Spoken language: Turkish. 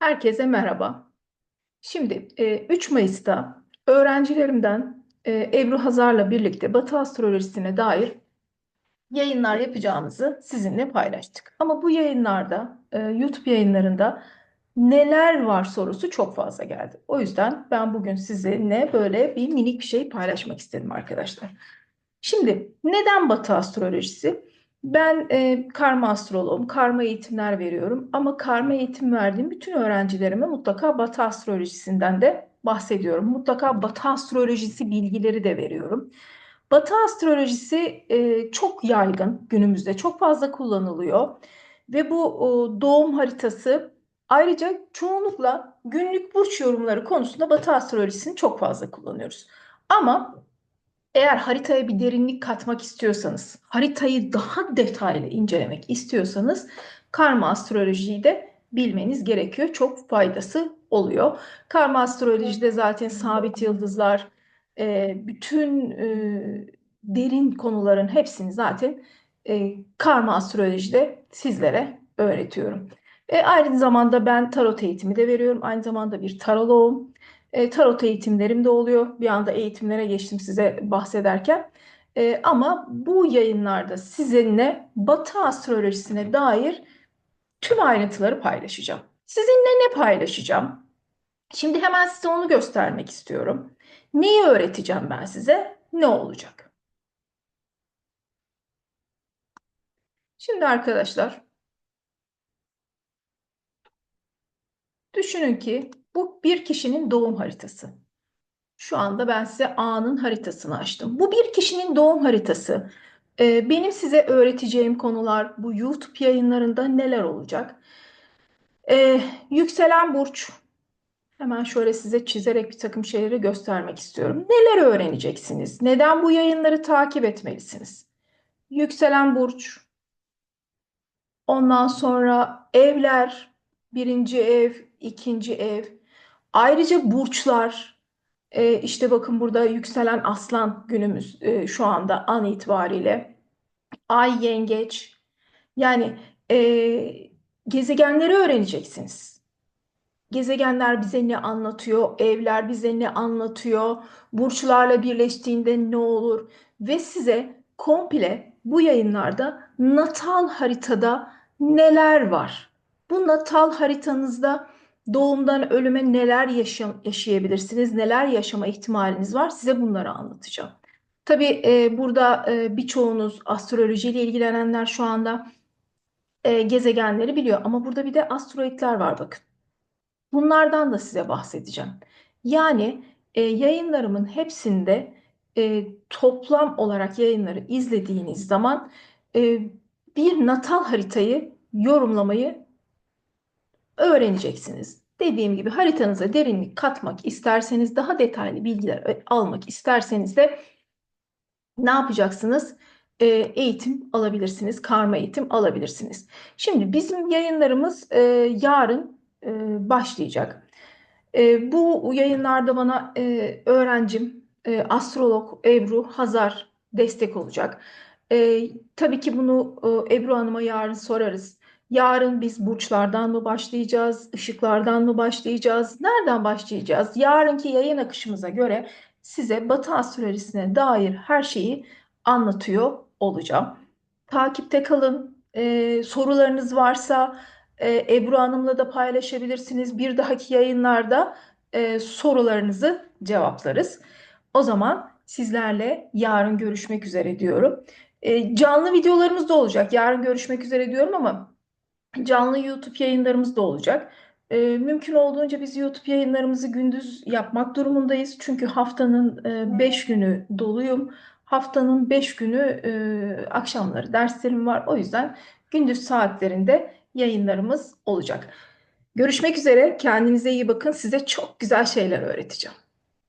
Herkese merhaba. Şimdi e, 3 Mayıs'ta öğrencilerimden e, Ebru Hazar'la birlikte Batı astrolojisine dair yayınlar yapacağımızı sizinle paylaştık. Ama bu yayınlarda, e, YouTube yayınlarında neler var sorusu çok fazla geldi. O yüzden ben bugün sizinle böyle bir minik bir şey paylaşmak istedim arkadaşlar. Şimdi neden Batı astrolojisi? Ben e, karma astroloğum, karma eğitimler veriyorum ama karma eğitim verdiğim bütün öğrencilerime mutlaka Batı astrolojisinden de bahsediyorum. Mutlaka Batı astrolojisi bilgileri de veriyorum. Batı astrolojisi e, çok yaygın günümüzde, çok fazla kullanılıyor ve bu o, doğum haritası ayrıca çoğunlukla günlük burç yorumları konusunda Batı astrolojisini çok fazla kullanıyoruz. Ama eğer haritaya bir derinlik katmak istiyorsanız, haritayı daha detaylı incelemek istiyorsanız karma astrolojiyi de bilmeniz gerekiyor. Çok faydası oluyor. Karma astrolojide zaten sabit yıldızlar, e, bütün e, derin konuların hepsini zaten e, karma astrolojide sizlere öğretiyorum. Ve aynı zamanda ben tarot eğitimi de veriyorum. Aynı zamanda bir taroloğum. E, tarot eğitimlerim de oluyor. Bir anda eğitimlere geçtim size bahsederken. E, ama bu yayınlarda sizinle Batı astrolojisine dair tüm ayrıntıları paylaşacağım. Sizinle ne paylaşacağım? Şimdi hemen size onu göstermek istiyorum. Neyi öğreteceğim ben size? Ne olacak? Şimdi arkadaşlar düşünün ki bu bir kişinin doğum haritası. Şu anda ben size A'nın haritasını açtım. Bu bir kişinin doğum haritası. Ee, benim size öğreteceğim konular bu YouTube yayınlarında neler olacak? Ee, yükselen burç. Hemen şöyle size çizerek bir takım şeyleri göstermek istiyorum. Neler öğreneceksiniz? Neden bu yayınları takip etmelisiniz? Yükselen burç. Ondan sonra evler, birinci ev, ikinci ev. Ayrıca burçlar, e, işte bakın burada yükselen aslan günümüz e, şu anda an itibariyle. Ay yengeç. Yani e, gezegenleri öğreneceksiniz. Gezegenler bize ne anlatıyor? Evler bize ne anlatıyor? Burçlarla birleştiğinde ne olur? Ve size komple bu yayınlarda natal haritada neler var? Bu natal haritanızda doğumdan ölüme neler yaşam, yaşayabilirsiniz, neler yaşama ihtimaliniz var size bunları anlatacağım. Tabii e, burada e, birçoğunuz astrolojiyle ilgilenenler şu anda e, gezegenleri biliyor ama burada bir de asteroidler var bakın. Bunlardan da size bahsedeceğim. Yani e, yayınlarımın hepsinde e, toplam olarak yayınları izlediğiniz zaman e, bir natal haritayı yorumlamayı öğreneceksiniz. Dediğim gibi haritanıza derinlik katmak isterseniz, daha detaylı bilgiler almak isterseniz de ne yapacaksınız? E, eğitim alabilirsiniz, karma eğitim alabilirsiniz. Şimdi bizim yayınlarımız e, yarın e, başlayacak. E, bu yayınlarda bana e, öğrencim, e, astrolog Ebru Hazar destek olacak. E, tabii ki bunu e, Ebru Hanım'a yarın sorarız. Yarın biz burçlardan mı başlayacağız, ışıklardan mı başlayacağız, nereden başlayacağız? Yarınki yayın akışımıza göre size Batı astrolojisine dair her şeyi anlatıyor olacağım. Takipte kalın. Ee, sorularınız varsa e, Ebru Hanım'la da paylaşabilirsiniz. Bir dahaki yayınlarda e, sorularınızı cevaplarız. O zaman sizlerle yarın görüşmek üzere diyorum. E, canlı videolarımız da olacak. Yarın görüşmek üzere diyorum ama canlı YouTube yayınlarımız da olacak. E, mümkün olduğunca biz YouTube yayınlarımızı gündüz yapmak durumundayız. Çünkü haftanın 5 e, günü doluyum. Haftanın 5 günü e, akşamları derslerim var. O yüzden gündüz saatlerinde yayınlarımız olacak. Görüşmek üzere. Kendinize iyi bakın. Size çok güzel şeyler öğreteceğim.